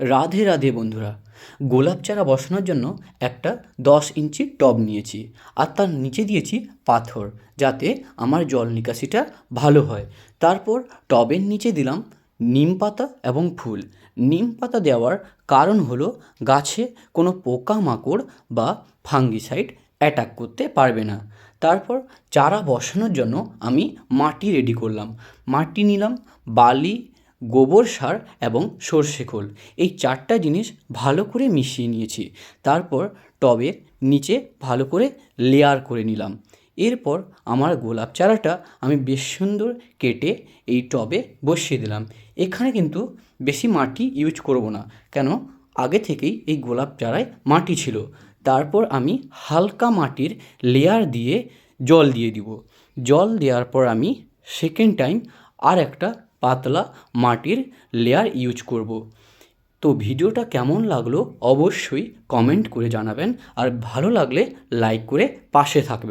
রাধে রাধে বন্ধুরা, গোলাপ চারা বসানোর জন্য একটা দশ ইঞ্চি টব নিয়েছি আর তার নিচে দিয়েছি পাথর যাতে আমার জল নিকাশিটা ভালো হয়। তারপর টবের নিচে দিলাম নিম পাতা এবং ফুল। নিম পাতা দেওয়ার কারণ হলো গাছে কোনো পোকামাকড় বা ফাঙ্গিসাইড অ্যাটাক করতে পারবে না। তারপর চারা বসানোর জন্য আমি মাটি রেডি করলাম। মাটি নিলাম, বালি গোবর সার এবং সর্ষে খোল। এই চারটা জিনিস ভালো করে মিশিয়ে নিয়েছি। তারপর টবের নিচে ভালো করে লেয়ার করে নিলাম। এরপর আমার গোলাপ চারাটা আমি বেশ সুন্দর কেটে এই টবে বসিয়ে দিলাম। এখানে কিন্তু বেশি মাটি ইউজ করব না, কেন? আগে থেকেই এই গোলাপ চারায় মাটি ছিল। তারপর আমি হালকা মাটির লেয়ার দিয়ে জল দিয়ে দিব। জল দেওয়ার পর আমি সেকেন্ড টাইম আর একটা পাতলা মাটির লেয়ার ইউজ করব। তো ভিডিওটা কেমন লাগল অবশ্যই কমেন্ট করে জানাবেন। আর ভালো লাগলে লাইক করে পাশে থাকবেন।